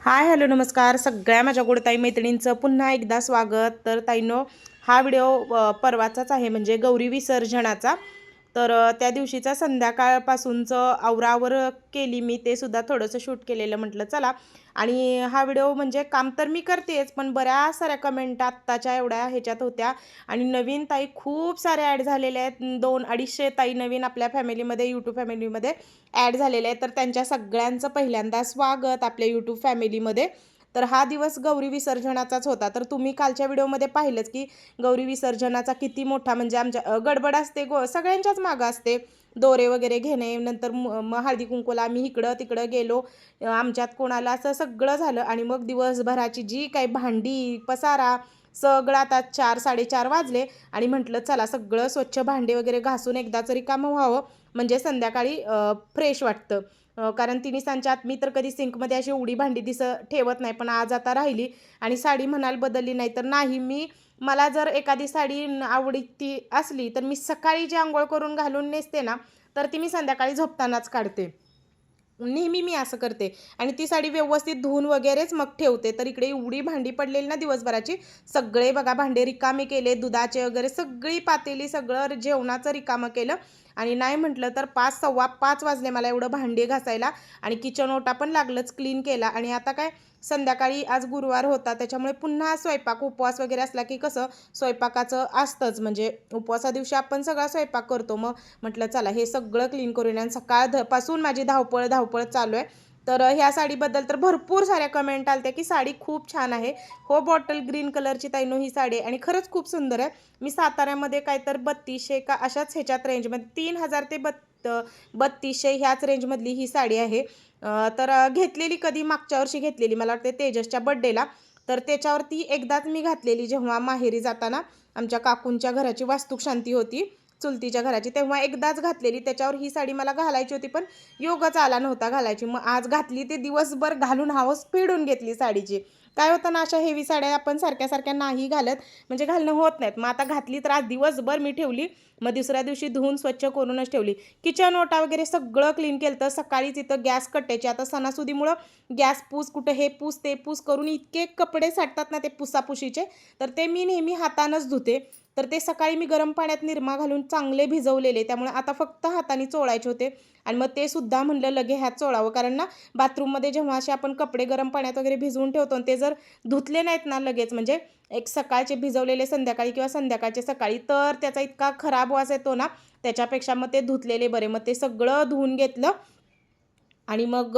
Hi hello नमस्कार. सगळ्या माझ्या गोडताई मैत्रिणींचं पुन्हा एकदा स्वागत. तर ताईनो हा व्हिडिओ परवाचाच आहे. म्हणजे गौरी विसर्जनाचा. तर त्या दिवशीचा संध्याकाळपासूनचं आवरावर केली मी ते सुद्धा थोडंसं शूट केलेलं म्हटलं चला. आणि हा व्हिडिओ म्हणजे काम तर मी करतेच पण बऱ्याच साऱ्या कमेंट आत्ताच्या एवढ्या ह्याच्यात होत्या. आणि नवीन ताई खूप साऱ्या ॲड झालेल्या आहेत. दोन अडीचशे ताई नवीन आपल्या फॅमिलीमध्ये यूट्यूब फॅमिलीमध्ये ॲड झालेले आहेत. तर त्यांच्या सगळ्यांचं पहिल्यांदा स्वागत आपल्या यूट्यूब फॅमिलीमध्ये. तर हा दिवस गौरी विसर्जनाचाच होता. तर तुम्ही कालच्या व्हिडिओमध्ये पाहिलंच की गौरी विसर्जनाचा किती मोठा म्हणजे आमच्या गडबड असते गो सगळ्यांच्याच मागं असते. दोरे वगैरे घेणे नंतर म हळदी कुंकूला आम्ही इकडं तिकडं गेलो. आमच्यात कोणाला असं सगळं झालं आणि मग दिवसभराची जी काही भांडी पसारा सगळं आता चार साडेचार वाजले आणि म्हटलं चला सगळं स्वच्छ भांडे वगैरे घासून एकदा तरी कामं व्हावं. म्हणजे संध्याकाळी फ्रेश वाटतं. कारण तिने सांच्यात मी तर कधी सिंकमध्ये अशी उडी भांडी दिस ठेवत नाही पण आज आता राहिली आणि साडी म्हणाल बदलली नाही तर नाही. मी मला जर एखादी साडी न- आवडती असली तर मी सकाळी जी आंघोळ करून घालून नेसते ना तर ती मी संध्याकाळी झोपतानाच काढते. नेहमी मी असं करते. आणि ती साडी व्यवस्थित धुवून वगैरेच मग ठेवते. तर इकडे एवढी भांडी पडलेली ना दिवसभराची सगळे बघा भांडे रिकामे केले दुधाचे वगैरे सगळी पातेली सगळं जेवणाचं रिकामं केलं आणि नाही म्हटलं तर पाच सव्वा पाच वाजले मला एवढं भांडे घासायला आणि किचन ओटा पण लागलंच क्लीन केला. आणि आता काय संध्याकाळी आज गुरुवार होता त्याच्यामुळे पुन्हा स्वयंपाक उपवास वगैरे असला की कसं स्वयंपाकाचं असतंच. म्हणजे उपवासा दिवशी आपण सगळा स्वयंपाक करतो. मग म्हटलं चला हे सगळं क्लीन करून आणि सकाळ ध- पासून माझी धावपळ धावपळ चालू आहे. तर ह्या साडीबद्दल तर भरपूर साऱ्या कमेंट आल्या की साडी खूप छान आहे. हो बॉटल ग्रीन कलरची ताईनो ही साडी आहे. आणि खरंच खूप सुंदर आहे. मी साताऱ्यामध्ये काय तर बत्तीसशे का अशाच ह्याच्यात रेंजमध्ये तीन हजार ते बत्त बत्तीसशे ह्याच रेंजमधली ही साडी आहे. तर घेतलेली कधी? मागच्या वर्षी घेतलेली. मला वाटते तेजसच्या बड्डेला तर त्याच्यावरती एकदाच मी घातलेली जेव्हा माहेरी जाताना आमच्या काकूंच्या घराची वास्तुक शांती होती. चुलतीच्या घराची. तेव्हा एकदाच घातलेली. त्याच्यावर ही साडी मला घालायची होती पण योगच आला नव्हता घालायची. मग आज घातली ते दिवसभर घालून हवस फेडून घेतली साडीची. काय होतं ना अशा हेवी साड्या आपण सारख्या सारख्या नाही घालत म्हणजे घालणं होत नाहीत. मग आता घातली तर आज दिवसभर मी ठेवली. मग दुसऱ्या दिवशी धुवून स्वच्छ करूनच ठेवली. किचन ओटा वगैरे सगळं क्लीन केलं तर सकाळीच इथं गॅस कट्ट्याची. आता सणासुदीमुळं गॅस पूस कुठं हे पूस ते पूस करून इतके कपडे साठतात ना ते पुसापुशीचे तर ते मी नेहमी हातानंच धुते. तर ते सकाळी मी गरम पाण्यात निरमा घालून चांगले भिजवलेले त्यामुळे आता फक्त हाताने चोळायचे होते. आणि मग ते सुद्धा म्हणलं लगे ह्यात चोळावं. कारण ना बाथरूममध्ये जेव्हा असे आपण कपडे गरम पाण्यात वगैरे भिजवून ठेवतो आणि ते जर धुतले नाहीत ना लगेच म्हणजे एक सकाळचे भिजवलेले संध्याकाळी किंवा संध्याकाळचे सकाळी तर त्याचा इतका खराब वास येतो ना त्याच्यापेक्षा मग ते धुतलेले बरे. मग ते सगळं धुवून घेतलं आणि मग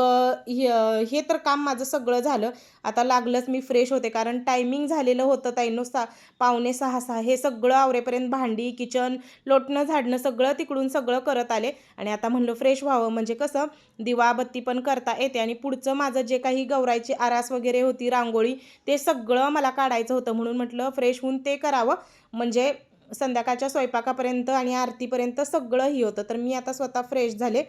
हे हे तर काम माझं सगळं झालं. आता लागलंच मी फ्रेश होते कारण टायमिंग झालेलं होतं ताईनो सा पावणे सहा सहा हे सगळं आवरेपर्यंत भांडी किचन लोटणं झाडणं सगळं तिकडून सगळं करत आले. आणि आता म्हणलं फ्रेश व्हावं म्हणजे कसं दिवाबत्ती पण करता येते आणि पुढचं माझं जे काही गौरायची आरास वगैरे होती रांगोळी ते सगळं मला काढायचं होतं म्हणून म्हटलं फ्रेश होऊन ते करावं. म्हणजे संध्याकाळच्या स्वयंपाकापर्यंत आणि आरतीपर्यंत सगळं ही होतं. तर मी आता स्वतः फ्रेश झाले.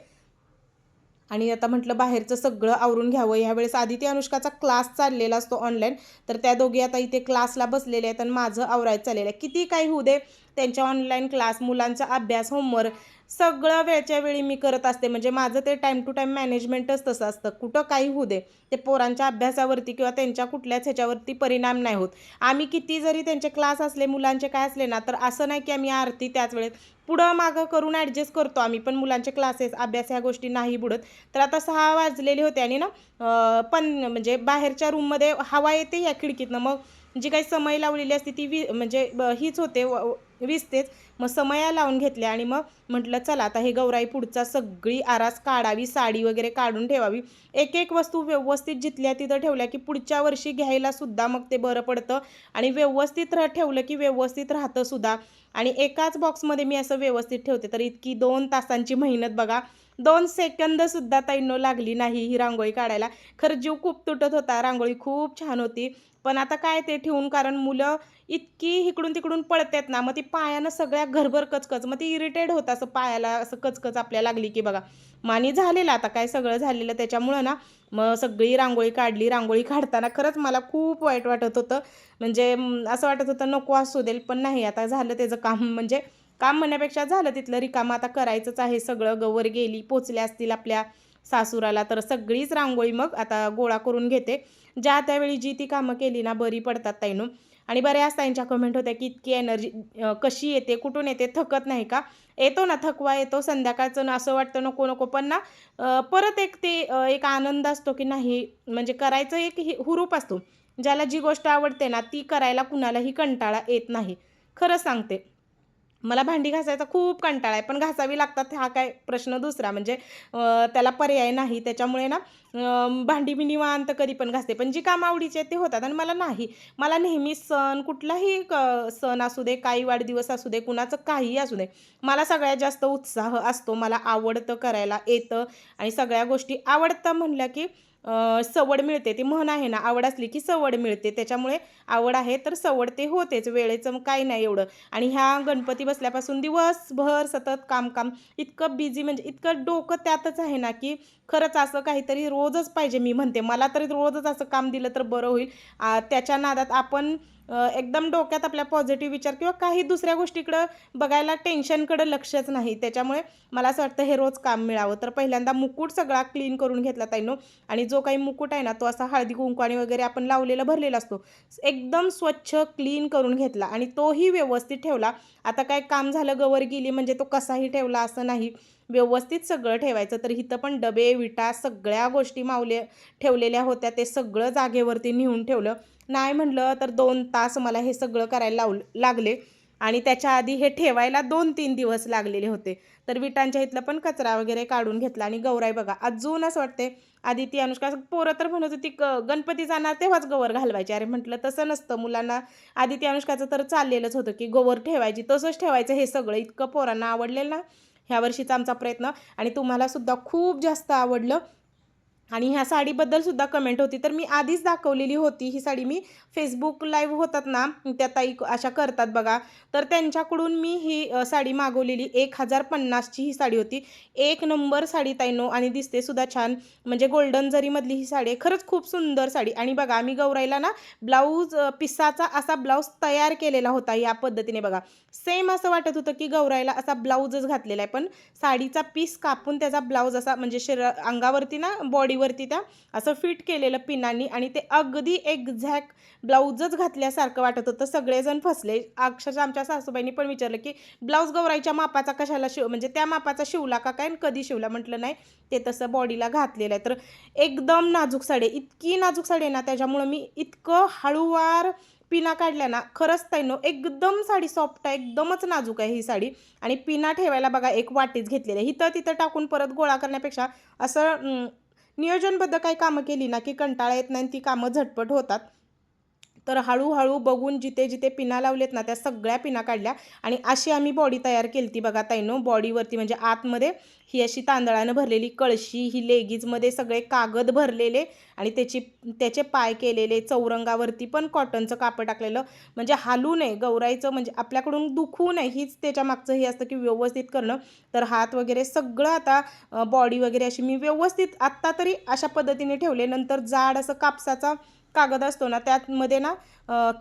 आणि आता म्हटलं बाहेरचं सगळं आवरून घ्यावं. ह्यावेळेस आधी ते अनुष्काचा क्लास चाललेला असतो ऑनलाईन तर त्या दोघी आता इथे क्लासला बसलेले आहेत आणि माझं आवरायचं चाललेलं आहे. किती काही होऊ दे त्यांच्या ऑनलाईन क्लास मुलांचा अभ्यास होमवर्क सगळं वेळच्या वेळी मी करत असते. म्हणजे माझं ते टाईम टू टाईम मॅनेजमेंटच तसं असतं. कुठं काही होऊ दे. ते पोरांच्या अभ्यासावरती किंवा त्यांच्या कुठल्याच ह्याच्यावरती परिणाम नाही होत. आम्ही किती जरी त्यांचे क्लास असले मुलांचे काय असले ना तर असं नाही की आम्ही आरती त्याच वेळेत पुढं मागं करून ॲडजस्ट करतो आम्ही. पण मुलांचे क्लासेस अभ्यास ह्या गोष्टी नाही बुडत. तर आता सहा वाजलेले होते आणि ना पण म्हणजे बाहेरच्या रूममध्ये हवा येते या खिडकीतनं. मग जी काही समय लावलेली असते ती वी म्हणजे ब- हीच होते. विसतेच. मग समया लावून घेतल्या आणि मग म्हटलं चला आता हे गौराई पुढचा सगळी आरास काढावी साडी वगैरे काढून ठेवावी. एक एक वस्तू व्यवस्थित जिथल्या तिथं ठेवल्या की पुढच्या वर्षी घ्यायला सुद्धा मग ते बरं पडतं. आणि व्यवस्थित राह ठेवलं की व्यवस्थित राहतं सुद्धा. आणि एकाच बॉक्समध्ये मी असं व्यवस्थित ठेवते तर इतकी दोन तासांची मेहनत बघा. दोन सेकंदसुद्धा ताईनो ताईंनो लागली नाही ही रांगोळी काढायला. खरं जीव खूप तुटत होता रांगोळी खूप छान होती. पण आता काय ते ठेवून कारण मुलं इतकी इकडून तिकडून पळतात ना मग ती पायानं सगळ्या घरभर कचकच मग ती इरिटेड होतं असं पायाला असं कचकच आपल्या लागली की बघा. मानी झालेलं आता काय सगळं झालेलं त्याच्यामुळं ना मग सगळी रांगोळी काढली रांगोळी काढताना खरंच मला खूप वाईट वाटत होतं. म्हणजे असं वाटत होतं नको असू देईल पण नाही आता झालं त्याचं काम. म्हणजे काम म्हणण्यापेक्षा झालं तिथलं रिकामं आता करायचंच आहे सगळं गवर गेली पोचल्या असतील आपल्या. सासूराला तर सगळीच रांगोळी मग आता गोळा करून घेते. ज्या त्यावेळी जी ती कामं केली ना बरी पडतात ताईनो. आणि बऱ्याच ताईंच्या कमेंट होत्या की इतकी एनर्जी कशी येते कुठून येते थकत नाही का? येतो ना थकवा येतो संध्याकाळचं ना असं वाटतं नको नको. पण ना परत एक ते एक आनंद असतो की नाही म्हणजे करायचं एक हुरूप असतो. ज्याला जी गोष्ट आवडते ना ती करायला कुणालाही कंटाळा येत नाही. खरंच सांगते. मला भांडी घासायचा खूप कंटाळा आहे पण घासावी लागतात हा काय प्रश्न दुसरा. म्हणजे त्याला पर्याय नाही. त्याच्यामुळे ना भांडी मी निवांत कधी पण घासते. पण जी काम आवडीची आहेत ते होतात आणि मला नाही. मला नेहमी सण कुठलाही क- सण असू दे काही वाढदिवस असू दे कुणाचं काहीही असू दे मला सगळ्यात जास्त उत्साह असतो. मला आवडतं करायला येतं आणि सगळ्या गोष्टी आवडतं म्हणल्या की सवड मिळते. ती म्हण आहे ना आवड असली की सवड मिळते. त्याच्यामुळे आवड आहे तर सवड ते होतेच. वेळेचं मग काही नाही एवढं. आणि ह्या गणपती बसल्यापासून दिवसभर सतत काम काम इतकं बिझी म्हणजे इतकं डोकं त्यातच आहे ना की खरंच असं काहीतरी रोजच पाहिजे मी म्हणते. मला तरी रोजच असं काम दिलं तर बरं होईल. त्याच्या नादात आपण एकदम डोक्यात आपल्या पॉझिटिव्ह विचार किंवा काही दुसऱ्या गोष्टीकडं बघायला टेन्शनकडं लक्षच नाही. त्याच्यामुळे मला असं वाटतं हे रोज काम मिळावं. तर पहिल्यांदा मुकुट सगळा क्लीन करून घेतला ताईनो. आणि जो काही मुकुट आहे ना तो असा हळदी कुंकवाने वगैरे आपण लावलेला भरलेला असतो. एकदम स्वच्छ क्लीन करून घेतला आणि तोही व्यवस्थित ठेवला. आता काय काम झालं गवर गेली म्हणजे तो कसाही ठेवला असं नाही. व्यवस्थित सगळं ठेवायचं. तर इथं पण डबे विटा सगळ्या गोष्टी मावले ठेवलेल्या होत्या. ते सगळं जागेवरती नेऊन ठेवलं. नाही म्हटलं तर दोन तास मला हे सगळं करायला लाव लागले. आणि त्याच्या आधी हे ठेवायला दोन तीन दिवस लागलेले होते. तर विटांच्या इथलं पण कचरा वगैरे काढून घेतला. आणि गौराई बघा अजून असं वाटते आधी ती अनुष्का पोरं तर म्हणत होती ग गणपती जाणार तेव्हाच गवर घालवायची. अरे म्हटलं तसं नसतं. मुलांना आधी ती अनुष्काचं तर चाललेलंच होतं की गोवर ठेवायची तसंच ठेवायचं. हे सगळं इतकं पोरांना आवडलेलं ना. ह्या वर्षीचा आमचा प्रयत्न. आणि तुम्हाला सुद्धा खूप जास्त आवडलं. आणि ह्या साडीबद्दल सुद्धा कमेंट होती. तर मी आधीच दाखवलेली होती ही साडी मी. फेसबुक लाईव्ह होतात ना त्या ताई अशा करतात बघा. तर त्यांच्याकडून मी ही साडी मागवलेली. एक हजार पन्नासची ही साडी होती. एक नंबर साडी ताईनो आणि दिसते सुद्धा छान. म्हणजे गोल्डन जरीमधली ही साडी आहे खरंच खूप सुंदर साडी. आणि बघा आम्ही गौराईला ना ब्लाऊज पिसाचा असा ब्लाऊज तयार केलेला होता या पद्धतीने बघा. सेम असं वाटत होतं की गौराईला असा ब्लाऊजच घातलेला आहे. पण साडीचा पीस कापून त्याचा ब्लाऊज असा म्हणजे शरीर अंगावरती ना बॉडी बॉडीवरती त्या असं फिट केलेलं पिनांनी आणि ते अगदी एक्झॅक्ट ब्लाऊजच घातल्यासारखं वाटत होतं. सगळेजण फसले. अक्षरशः आमच्या सासूबाईंनी पण विचारलं की ब्लाऊज गौराईच्या मापाचा कशाला शिव म्हणजे त्या मापाचा शिवला का काय कधी शिवला? म्हटलं नाही ते तसं बॉडीला घातलेलं आहे. तर एकदम नाजूक साडी आहे. इतकी नाजूक साडी आहे ना त्याच्यामुळं मी इतकं हळूवार पिना काढल्या ना खरंच ताईनो एकदम साडी सॉफ्ट आहे एकदमच नाजूक आहे ही साडी. आणि पिना ठेवायला बघा एक वाटीच घेतलेली आहे. इथं तिथं टाकून परत गोळा करण्यापेक्षा असं नियोजनबद्ध काही कामं केली ना की कंटाळा येत नाही ती कामं झटपट होतात. तर हळूहळू बघून जिथे जिथे पिना लावलेत ना त्या सगळ्या पिना काढल्या आणि अशी आम्ही बॉडी तयार केली ती बघा ताईनो. बॉडीवरती म्हणजे आतमध्ये ही अशी तांदळानं भरलेली कळशी ही लेगीजमध्ये सगळे कागद भरलेले आणि त्याची त्याचे पाय केलेले चौरंगावरती पण कॉटनचं कापड टाकलेलं. म्हणजे हालू नये गौरायचं म्हणजे आपल्याकडून दुखू नये हीच त्याच्या मागचं हे असतं की व्यवस्थित करणं. तर हात वगैरे सगळं आता बॉडी वगैरे अशी मी व्यवस्थित आत्ता तरी अशा पद्धतीने ठेवले. नंतर जाड असं कापसाचा कागद असतो ना त्यामध्ये ना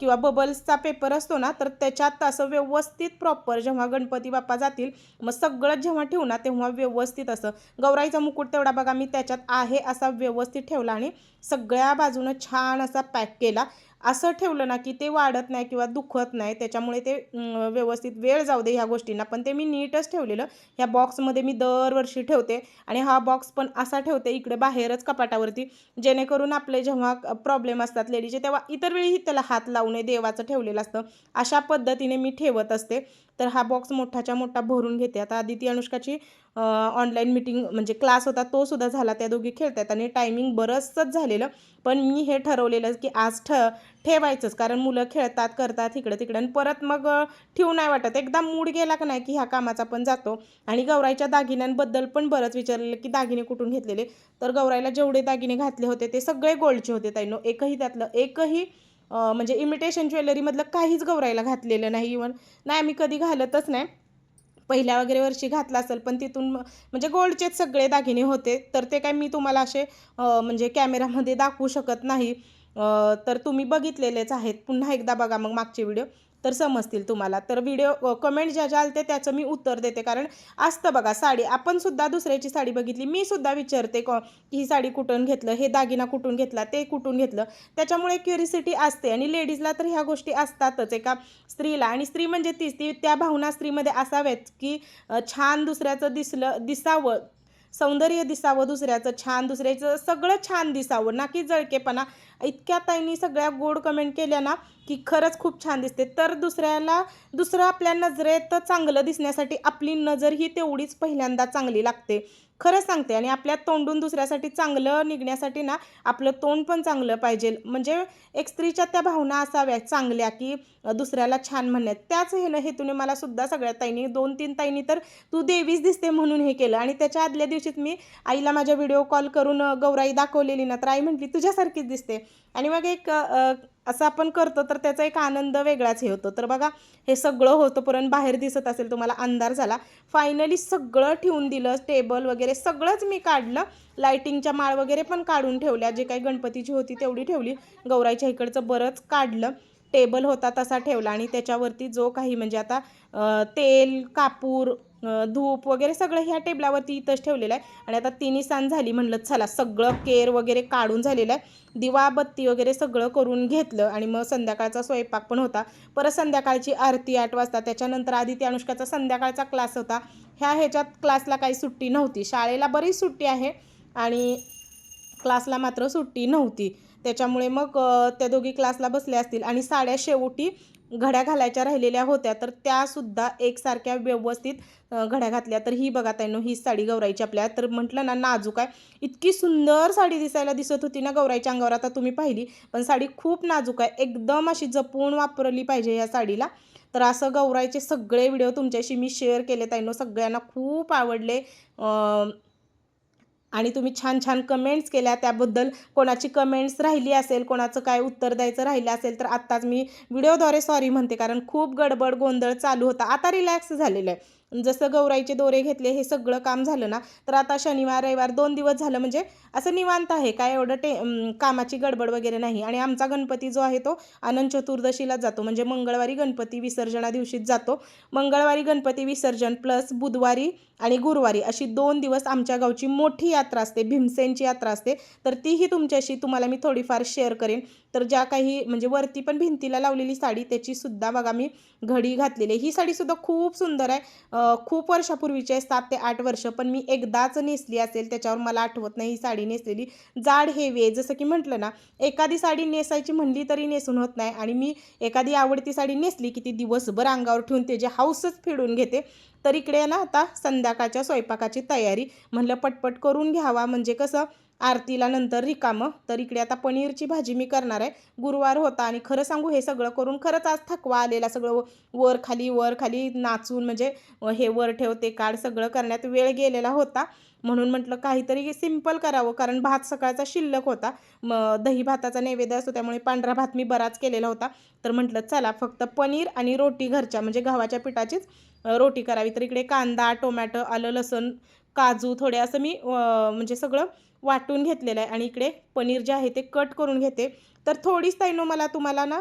किंवा बबल्सचा पेपर असतो ना तर त्याच्यात असं व्यवस्थित प्रॉपर जेव्हा गणपती बाप्पा जातील मग सगळं जेव्हा ठेवू ना तेव्हा व्यवस्थित असं. गौराईचा मुकुट तेवढा बघा मी त्याच्यात आहे असा व्यवस्थित ठेवला आणि सगळ्या बाजूनं छान असा पॅक केला. असं ठेवलं ना की ते वाढत नाही किंवा दुखत नाही त्याच्यामुळे ते व्यवस्थित वेळ जाऊ दे ह्या गोष्टींना. पण ते मी नीटच ठेवलेलं. ह्या बॉक्समध्ये मी दरवर्षी ठेवते आणि हा बॉक्स पण असा ठेवते इकडे बाहेरच कपाटावरती जेणेकरून आपले जेव्हा प्रॉब्लेम असतात लेडीचे तेव्हा इतर वेळीही त्याला हात लावू नये देवाचं ठेवलेलं असतं. अशा पद्धतीने मी ठेवत असते. तर हा बॉक्स मोठाच्या मोठा भरून घेते. आता आदिती अनुष्काची ऑनलाईन मिटिंग म्हणजे क्लास होता तो सुद्धा झाला. त्या दोघी खेळतात आणि टायमिंग बरंचसंच झालेलं. पण मी हे ठरवलेलं की आज ठ ठेवायचंच. कारण मुलं खेळतात करतात इकडं तिकडं आणि परत मग ठेवू नाही वाटत. एकदा मूड गेला का नाही की ह्या कामाचा पण जातो. आणि गौराईच्या दागिन्यांबद्दल पण बरंच विचारलेलं की दागिने कुठून घेतलेले. तर गौराईला जेवढे दागिने घातले होते ते सगळे गोल्डचे होते ताईनो एकही त्यातलं एकही म्हणजे इमिटेशन ज्वेलरीमधलं काहीच गौराईला घातलेलं नाही. इवन नाही मी कधी घालतच नाही. पहिल्या वगैरे वर्षी घातला असेल पण तिथून म्हणजे गोल्डचेच सगळे दागिने होते. तर ते काय मी तुम्हाला असे म्हणजे कॅमेरामध्ये दाखवू शकत नाही. तर तुम्ही बघितलेलेच आहेत. पुन्हा एकदा बघा मग मागचे व्हिडिओ. तर समजतील तुम्हाला. तर व्हिडिओ कमेंट ज्या ज्या आलते त्याचं मी उत्तर देते. कारण असतं बघा साडी आपण सुद्धा दुसऱ्याची साडी बघितली. मी सुद्धा विचारते कॉ की ही साडी कुठून घेतलं? हे दागिना कुठून घेतला? ते कुठून घेतलं? त्याच्यामुळे क्युरिसिटी असते. आणि लेडीजला तर ह्या गोष्टी असतातच. एका स्त्रीला. आणि स्त्री म्हणजे तीच. ती त्या भावना स्त्रीमध्ये असाव्यात की छान दुसऱ्याचं दिसलं दिसावं. सौंदर्य दिसावं दुसऱ्याचं छान दुसऱ्याचं सगळं छान दिसावं. ना की जळकेपणा. इतक्या ताईंनी सगळ्या गोड कमेंट केल्या ना की खरंच खूप छान दिसते. तर दुसऱ्याला दुसरं आपल्या नजरेत चांगलं दिसण्यासाठी आपली नजर ही तेवढीच पहिल्यांदा चांगली लागते. खरंच सांगते आणि आपल्या तोंडून दुसऱ्यासाठी चांगलं निघण्यासाठी ना आपलं तोंड पण चांगलं पाहिजे. म्हणजे एक स्त्रीच्या त्या भावना असाव्या चांगल्या की दुसऱ्याला छान म्हणण्यात. त्याच हे हेतूने मला सुद्धा सगळ्या ताईंनी दोन तीन ताईंनी तर तू देवीच दिसते म्हणून हे केलं. आणि त्याच्या आदल्या दिवशीत मी आईला माझ्या व्हिडिओ कॉल करून गौराई दाखवलेली ना? तर आई म्हटली तुझ्यासारखीच दिसते. आणि मग एक असं आपण करतो तर त्याचा एक आनंद वेगळाच हे होतो. तर बघा हे सगळं होतं पुरण बाहेर दिसत असेल तुम्हाला अंधार झाला. फायनली सगळं ठेवून दिलं टेबल वगैरे सगळंच मी काढलं. लायटिंगच्या माळ वगैरे पण काढून ठेवल्या जे काही गणपतीची होती तेवढी ठेवली. गौराईच्या इकडचं बरंच काढलं. टेबल होता तसा ठेवला आणि त्याच्यावरती जो काही म्हणजे आता तेल कापूर धूप वगैरे सगळं ह्या टेबलावरती इथंच ठेवलेलं आहे. आणि आता तिन्ही सांज झाली म्हणलं चला सगळं केर वगैरे काढून झालेलं आहे. दिवा बत्ती वगैरे सगळं करून घेतलं आणि मग संध्याकाळचा स्वयंपाक पण होता. परत संध्याकाळची आरती आठ वाजता त्याच्यानंतर आदिती अनुष्काचा संध्याकाळचा क्लास होता. ह्या ह्याच्यात क्लासला काही सुट्टी नव्हती. शाळेला बरीच सुट्टी आहे आणि क्लासला मात्र सुट्टी नव्हती. त्याच्यामुळे मग त्या दोघी क्लासला बसल्या असतील आणि साड्या शेवटी घड्या घालायच्या राहिलेल्या होत्या तर त्यासुद्धा एकसारख्या व्यवस्थित घड्या घातल्या. तर ही बघा ताईनो ही साडी गौराईची आपल्या तर म्हटलं ना नाजूक आहे. इतकी सुंदर साडी दिसायला दिसत होती ना गौराईच्या अंगावर आता तुम्ही पाहिली पण साडी खूप नाजूक आहे. एकदम अशी जपून वापरली पाहिजे या साडीला. तर असं गौराईचे सगळे व्हिडिओ तुमच्याशी मी शेअर केले ताईनो सगळ्यांना खूप आवडले. आणि तुम्ही छान छान कमेंट्स केल्या. त्याबद्दल कोणाची कमेंट्स राहिली असेल कोणाचं काय उत्तर द्यायचं राहिलं असेल तर आत्ताच मी व्हिडिओद्वारे सॉरी म्हणते कारण खूप गडबड गोंधळ चालू होता. आता रिलॅक्स झालेलं आहे. जसं गौराईचे दोरे घेतले हे सगळं काम झालं ना तर आता शनिवार रविवार दोन दिवस झालं म्हणजे असं निवांत आहे काय एवढं टे कामाची गडबड वगैरे नाही. आणि आमचा गणपती जो आहे तो अनंत चतुर्दशीला जातो. म्हणजे मंगळवारी गणपती विसर्जना दिवशीच जातो. मंगळवारी गणपती विसर्जन प्लस बुधवारी आणि गुरुवारी अशी दोन दिवस आमच्या गावची मोठी यात्रा असते भीमसेनची यात्रा असते. तर तीही तुमच्याशी तुम्हाला मी थोडीफार शेअर करेन. तर ज्या काही म्हणजे वरती पण भिंतीला लावलेली साडी त्याची सुद्धा बघा मी घडी घातलेली आहे. ही साडीसुद्धा खूप सुंदर आहे. खूप वर्षापूर्वीची आहे सात ते आठ वर्ष. पण मी एकदाच नेसली असेल त्याच्यावर मला आठवत नाही ही साडी नेसलेली. जाड हेवी आहे. जसं की म्हटलं ना एखादी साडी नेसायची म्हणली तरी नेसून होत नाही. आणि मी एखादी आवडती साडी नेसली की ती दिवसभर अंगावर ठेवून त्याची हाऊसच फिडून घेते तर इकडे ना आता संध्याकाळच्या स्वयंपाकाची तयारी. म्हणलं पटपट करून घ्यावा. म्हणजे कसं आरतीला नंतर रिकामं. तर इकडे आता पनीरची भाजी मी करणार आहे. गुरुवार होता आणि खरं सांगू हे सगळं करून खरंच आज थकवा आलेला. सगळं वर खाली वर खाली नाचून म्हणजे हे वर ठेवते काढ सगळं करण्यात वेळ गेलेला होता. म्हणून म्हटलं काहीतरी सिंपल करावं. कारण भात सकाळचा शिल्लक होता. मग दही भाताचा नैवेद्य असतो. त्यामुळे पांढरा भात मी बराच केलेला होता. तर म्हटलं चला फक्त पनीर आणि रोटी घरच्या म्हणजे गव्हाच्या पिठाचीच. रोटी करावी. तर इकडे कांदा टोमॅटो आलं लसूण काजू थोडे असं मी म्हणजे सगळं वाटून घेतलेलं आहे. आणि इकडे पनीर जे आहे ते कट करून घेते. तर थोडीच ताईनो मला तुम्हाला ना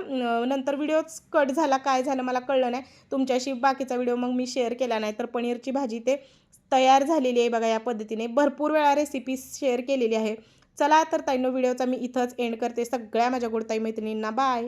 नंतर व्हिडिओच कट झाला काय झालं मला कळलं नाही. तुमच्याशी बाकीचा व्हिडिओ मग मी शेअर केला नाही. तर पनीरची भाजी ते तयार झालेली आहे बघा या पद्धतीने. भरपूर वेळा रेसिपी शेअर केलेली आहे. चला तर ताईनो व्हिडिओचा मी इथंच एंड करते. सगळ्या माझ्या गोडताई मैत्रिणींना बाय